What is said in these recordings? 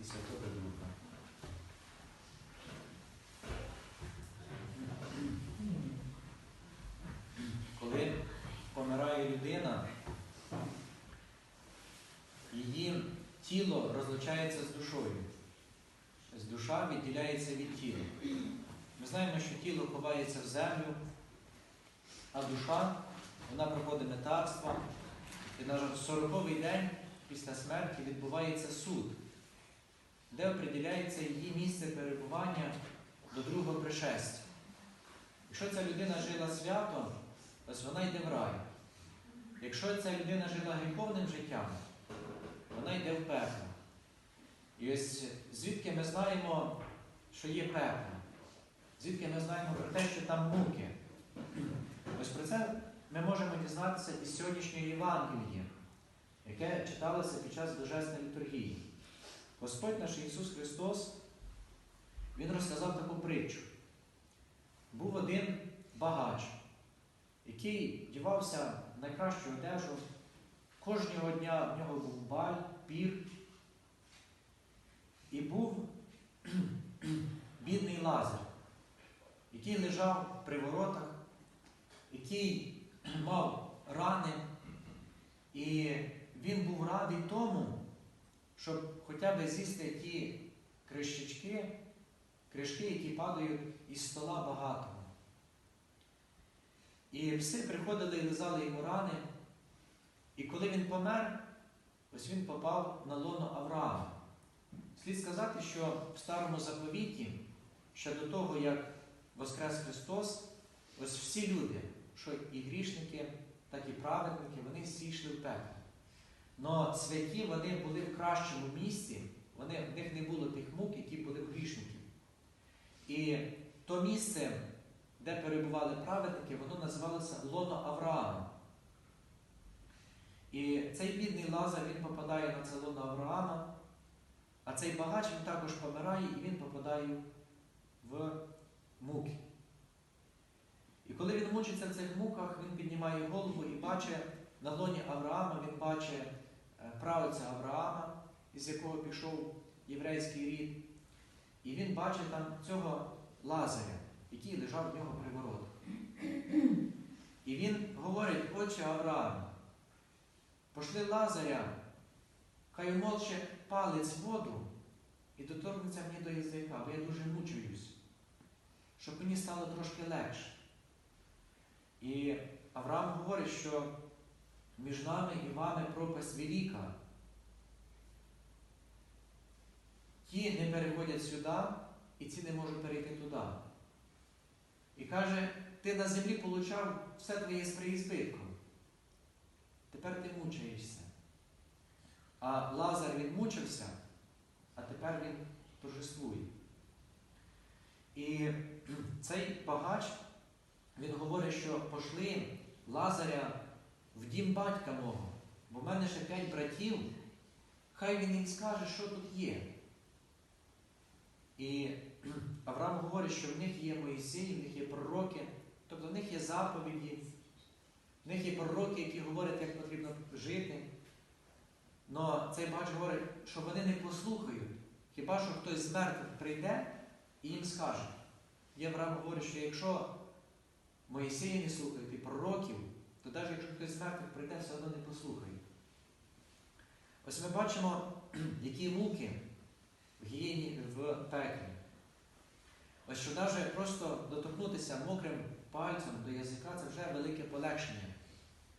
і Святого Духа. Коли помирає людина, її тіло розлучається з душою. З душа відділяється від тіла. Ми знаємо, що тіло ховається в землю, а душа вона проходить метарство. І на 40-й день після смерті відбувається суд, де определяється її місце перебування до другого пришестя. Якщо ця людина жила свято, ось вона йде в рай. Якщо ця людина жила гріховним життям, вона йде в пекло. І ось звідки ми знаємо, що є пекло, звідки ми знаємо про те, що там муки. Ось про це ми можемо дізнатися із сьогоднішньої Євангелії, яке читалося під час Божесної літургії. Господь наш Ісус Христос, Він розказав таку притчу. Був один багач, який вдівався в найкращу одежу. Кожного дня в нього був баль, пір. І був бідний Лазар, який лежав при воротах, який мав рани, і він був радий тому, щоб хоча б з'їсти ті кришечки, кришки, які падають із стола багатого. І пси приходили і лизали йому рани. І коли він помер, ось він попав на лоно Авраама. Слід сказати, що в старому заповіті, ще до того, як Воскрес Христос, ось всі люди, що і грішники, так і праведники, вони всі йшли в пекло. Но святі вони були в кращому місці, вони, в них не було тих мук, які були в грішників. І то місце, де перебували праведники, воно називалося Лоно Авраама. І цей бідний Лазар він попадає на це лоно Авраама, а цей багач він також помирає і він попадає в муки. І коли він мучиться в цих муках, він піднімає голову і бачить на лоні Авраама, він бачить правиця Авраама, із якого пішов єврейський рід. І він бачить там цього Лазаря, який лежав в нього при воротах. І він говорить, отче Авраам, пошли Лазаря, хай умолче палець воду і доторкнеться мені до язика, бо я дуже мучуюсь, щоб мені стало трошки легше. І Авраам говорить, що між нами і вами пропасть велика. Ті не переходять сюди, і ці не можуть перейти туди. І каже, ти на землі получав все твоє з приізбитком. Тепер ти мучаєшся. А Лазар він мучився, а тепер він торжествує. І цей багач, він говорить, що пошли Лазаря в дім батька мого, бо в мене ще п'ять братів, хай він їм скаже, що тут є. І Авраам говорить, що в них є Моїсей, в них є пророки, тобто в них є заповіді, в них є пророки, які говорять, як потрібно жити. Но цей бач говорить, що вони не послухають. Хіба що хтось з мертвих прийде і їм скаже. І Авраам говорить, що якщо Моїсея не слухають і пророків, то навіть якщо хтось з мертвих прийде, все одно не послухає. Ось ми бачимо, які муки в гієні в пеклі. Ось що навіть просто доторкнутися мокрим пальцем до язика це вже велике полегшення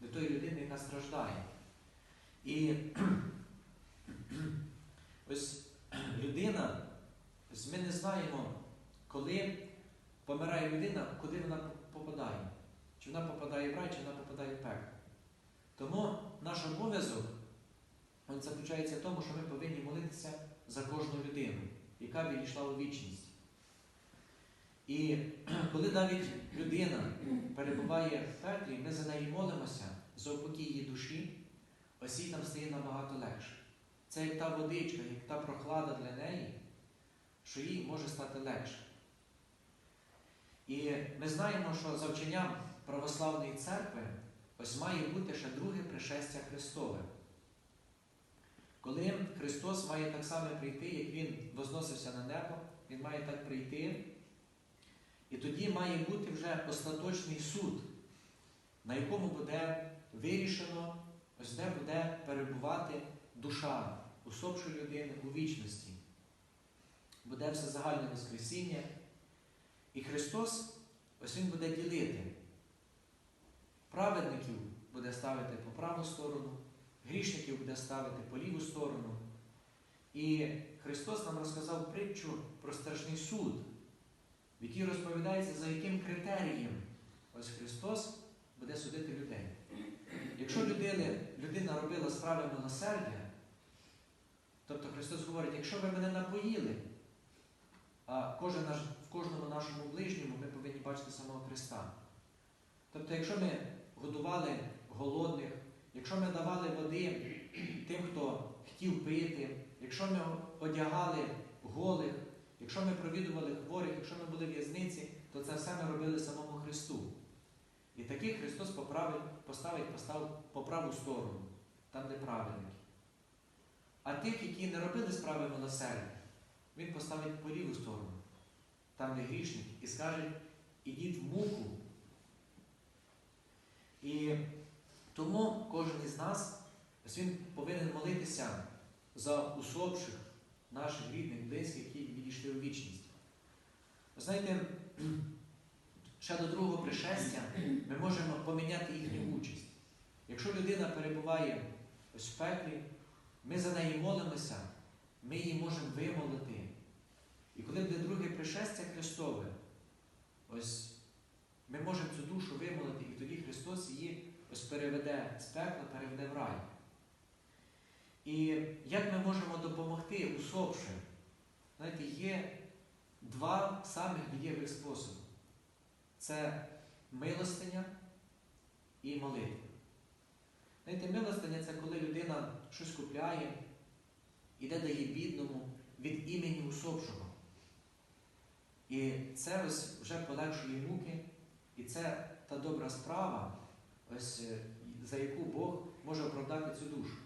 для тої людини, яка страждає. І ось людина, ось ми не знаємо, коли помирає людина, куди вона попадає. Чи вона попадає в рай, чи вона попадає в пекло. Тому наш обов'язок заключається в тому, що ми повинні молитися за кожну людину, яка відійшла у вічність. І коли навіть людина перебуває в пеклі, ми за неї молимося за упокій її душі, ось їй там стає набагато легше. Це як та водичка, як та прохлада для неї, що їй може стати легше. І ми знаємо, що за вченням православної церкви ось має бути ще друге пришестя Христове. коли Христос має так само прийти, як Він возносився на небо, Він має так прийти. І тоді має бути вже остаточний суд, на якому буде вирішено, ось де буде перебувати душа усопшої людини у вічності. Буде все загальне Воскресіння. І Христос, ось Він буде ділити. Праведників буде ставити по праву сторону, грішників буде ставити по ліву сторону. І Христос нам розказав притчу про страшний суд, в якій розповідається, за яким критерієм ось Христос буде судити людей. Якщо людина, людина робила справи милосердя, тобто Христос говорить, якщо ви мене напоїли, а кожен наш, в кожному нашому ближньому ми повинні бачити самого Христа. Тобто, якщо ми годували голодних, якщо ми давали води тим, хто хотів пити, якщо ми одягали голих, якщо ми провідували хворих, якщо ми були в'язниці, то це все ми робили самому Христу. І таких Христос поправить, поставить поставив по праву сторону, там, де праведники. А тих, які не робили справи милосердя, Він поставить по ліву сторону, там, де грішники, і скаже, ідіть в муку. І тому кожен із нас він повинен молитися за усопших наших рідних, близьких, які відійшли у вічність. Ви знаєте, ще до другого пришестя ми можемо поміняти їхню участь. Якщо людина перебуває ось в пеклі, ми за неї молимося, ми її можемо вимолити. І коли буде друге пришестя Христове, ось ми можемо цю душу вимолити, і тоді Христос її ось переведе з пекла, переведе в рай. І як ми можемо допомогти усопшим? Знаєте, є два самих дієвих способи. Це милостиня і молитва. Знаєте, милостиня це коли людина щось купляє, іде дає бідному від імені усопшого. І це ось вже полегшує муки, і це та добра справа, ось, за яку Бог може оправдати цю душу.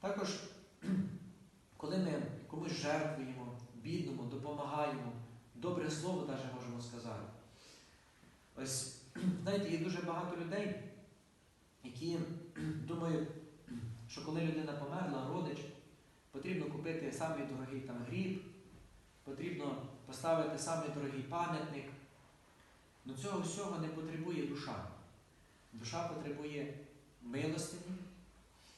Також, коли ми комусь жертвуємо, бідному, допомагаємо, добре слово навіть можемо сказати. Ось, знаєте, є дуже багато людей, які думають, що коли людина померла, родич, потрібно купити самий дорогий там гріб, потрібно поставити самий дорогий пам'ятник. Но цього всього не потребує душа. Душа потребує милостині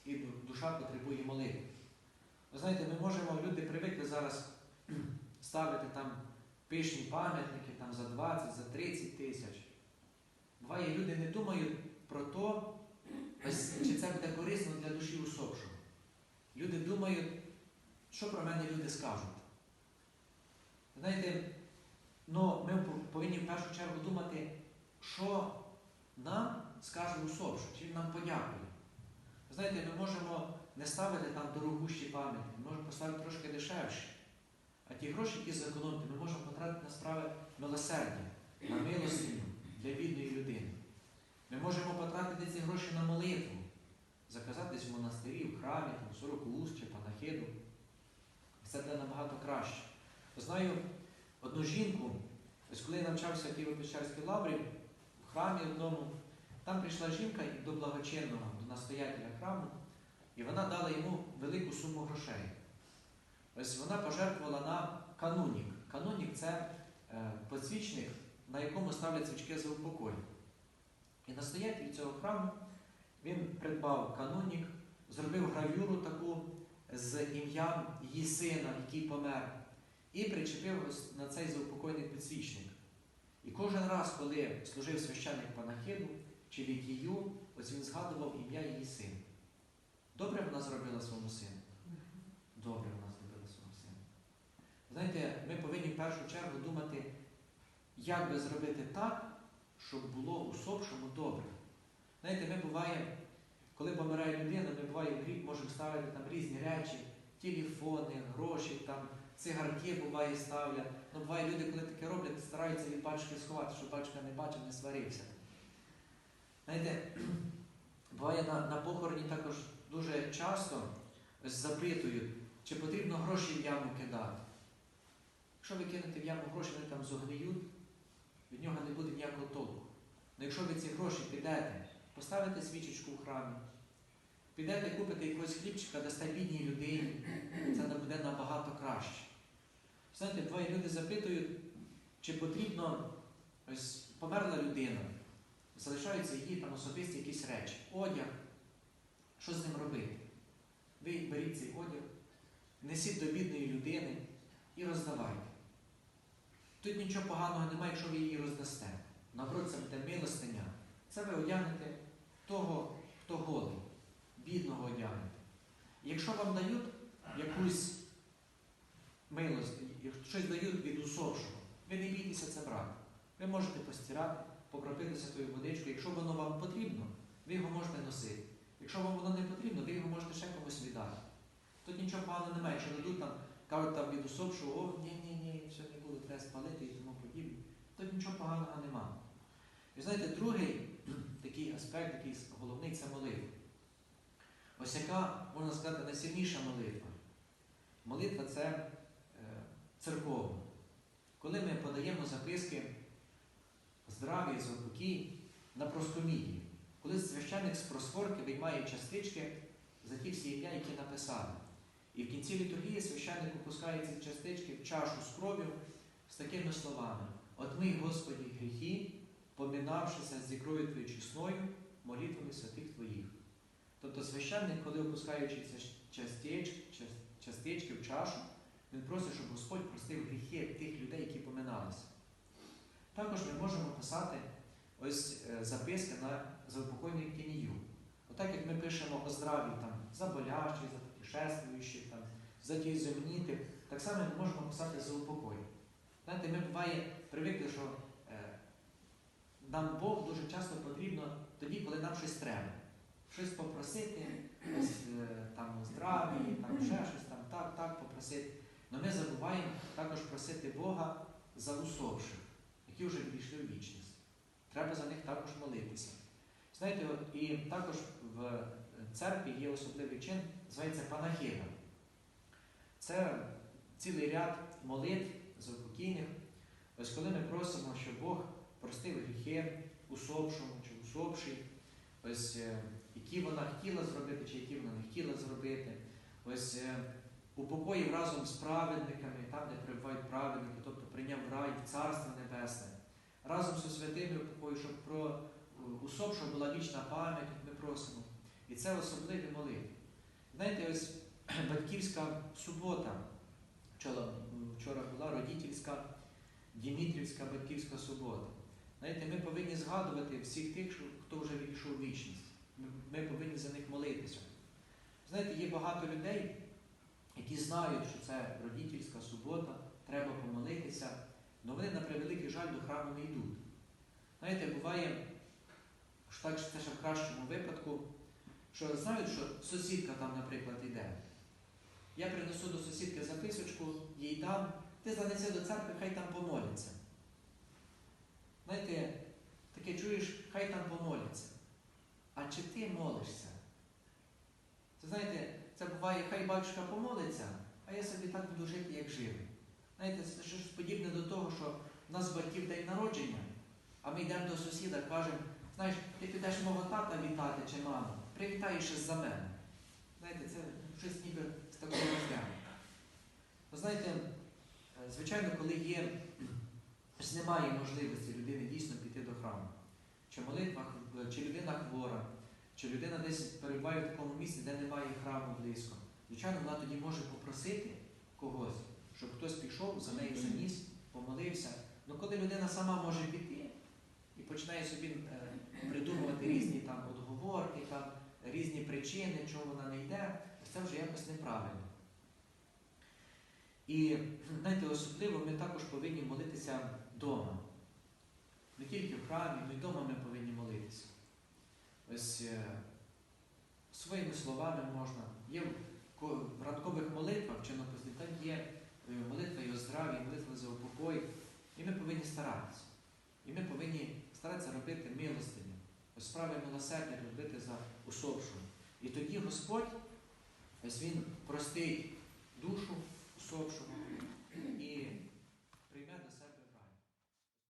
і душа потребує молитви. Ви знаєте, ми можемо, люди привикли зараз ставити там пишні пам'ятники там, за 20, за 30 тисяч. Буває, люди не думають про то, чи це буде корисно для душі усопшого. Люди думають, що про мене люди скажуть. Знаєте, ну, ми повинні в першу чергу думати, що нам скаже усопший, чи він нам подякує. Знаєте, ми можемо не ставити там дорогущі пам'ятники, ми можемо поставити трошки дешевші. А ті гроші, які зекономити, ми можемо потратити на справи милосердя, на милостиню для бідної людини. Ми можемо потратити ці гроші на молитву, заказатись в монастирі, в храмі, там, сорокуст чи панахиду. Це буде набагато краще. Знаю одну жінку, ось коли я навчався в Києво-Печерській лаврі, в храмі одному, там прийшла жінка до благочинного, до настоятеля храму, і вона дала йому велику суму грошей. Ось вона пожертвувала на канунік. Канунік це е, подсвічник, на якому ставлять свічки за упокой. І настоятель цього храму він придбав канунік, зробив гравюру таку з ім'ям її сина, який помер, і причепив на цей заупокойний підсвічник. І кожен раз, коли служив священник панахиду чи літію, ось він згадував ім'я її сина. Добре вона зробила своєму сину? Добре вона зробила своєму сину. Знаєте, ми повинні в першу чергу думати, як би зробити так, щоб було усопшому добре. Знаєте, ми буває, коли помирає людина, ми буває в гріб можемо ставити там різні речі, телефони, гроші, там, цигарки буває ставлять. Ну, буває люди, коли таке роблять, стараються від батька сховати, щоб батька не бачив, не сварився. Знаєте, буває на, на похороні також дуже часто запитують, чи потрібно гроші в яму кидати. Якщо ви кинете в яму гроші, вони там зогниють, від нього не буде ніякого толку. Але якщо ви ці гроші підете, поставите свічечку в храмі, підете купите якогось хлібчика, дасте бідній людині, це буде набагато краще. Знаєте, двоє люди запитують, чи потрібно ось померла людина, залишаються її там особисті якісь речі, одяг. Що з ним робити? Ви беріть цей одяг, несіть до бідної людини і роздавайте. Тут нічого поганого немає, якщо ви її роздасте. Наоборот, це буде милостиня. Це ви одягнете того, хто голий, бідного одягнете. Якщо вам дають якусь милость, якщо щось дають від усопшого, ви не бійтеся це брати. Ви можете постирати, покропитися тою водичкою. Якщо воно вам потрібно, ви його можете носити. Якщо вам воно не потрібно, ви його можете ще комусь віддати. Тут нічого поганого немає. Якщо дадуть там, кажуть там від усопшого, о, ні, ні, ні, все не буде, треба спалити і тому подібне. Тут нічого поганого немає. І знаєте, другий такий аспект, який головний, це молитва. Ось яка, можна сказати, найсильніша молитва. Молитва це е, церковна. Коли ми подаємо записки здраві, заупокій на проскомідії, коли священник з просворки виймає частички за ті всі ім'я, які написали. І в кінці літургії священник опускає ці частички в чашу з кров'ю з такими словами: Отмий, Господі, гріхи, помінавшися з ікрою Твоєю чесною, молитвами святих Твоїх. Тобто священник, коли опускаючи частички, частички в чашу, він просить, щоб Господь простив гріхи тих людей, які поминалися. Також ми можемо писати ось е, записки на заупокойну ектинію. Отак, як ми пишемо о здраві там, за болящих, за путешествуючих, за дієземнітів, так само ми можемо писати за упокой. Знаєте, ми буває привикли, що е, нам Бог дуже часто потрібно тоді, коли нам щось треба. Щось попросити, е, там здраві, там ще щось там, так, так попросити. Але ми забуваємо також просити Бога за усопших, які вже відійшли в вічність. Треба за них також молитися. Знаєте, і також в церкві є особливий чин, називається панахида. Це цілий ряд молитв заупокійних. Ось коли ми просимо, щоб Бог простив гріхи усопшому чи усопшій, ось е, які вона хотіла зробити, чи які вона не хотіла зробити. Ось е, упокоїв разом з праведниками, там, де перебувають праведники, тобто прийняв рай в Царство Небесне, разом зі святими упокою, щоб про усопшого була вічна пам'ять, ми просимо. І це особливі молитви. Знаєте, ось батьківська субота. Вчора, вчора була родительська, Дімітрівська батьківська субота. Знаєте, ми повинні згадувати всіх тих, хто вже відійшов в вічність. Ми повинні за них молитися. Знаєте, є багато людей, які знають, що це родительська субота, треба помолитися, але вони, на превеликий жаль, до храму не йдуть. Знаєте, буває, що так це ще в кращому випадку, що знають, що сусідка там, наприклад, йде. Я принесу до сусідки записочку, їй дам, ти занеси до церкви, хай там помоляться. Знаєте, таке чуєш, хай там помоляться. А чи ти молишся? Це знаєте, це буває, хай батюшка помолиться, а я собі так буду жити, як живий. Знаєте, це щось подібне до того, що в нас батьків день народження, а ми йдемо до сусіда, кажемо, знаєш, ти підеш мого тата вітати чи маму, привітаєш за мене. Знаєте, це щось ніби з такого розряду. Ви знаєте, звичайно, коли є, немає можливості людини дійсно піти до храму, чи молитва, чи людина хвора, чи людина десь перебуває в такому місці, де немає храму близько. Звичайно, вона тоді може попросити когось, щоб хтось пішов, за неї заніс, помолився. Ну коли людина сама може піти і починає собі е, придумувати різні там отговорки, там, різні причини, чого вона не йде, це вже якось неправильно. І знаєте, особливо ми також повинні молитися вдома. Не тільки в храмі, але й вдома ми повинні. Ось е, своїми словами можна. Є в ранкових молитвах чи на там є е, молитва і о здраві, молитва за упокой. І ми повинні старатися. І ми повинні старатися робити милостиню, ось справи милосердя робити за усопшого. І тоді Господь Ось він простить душу,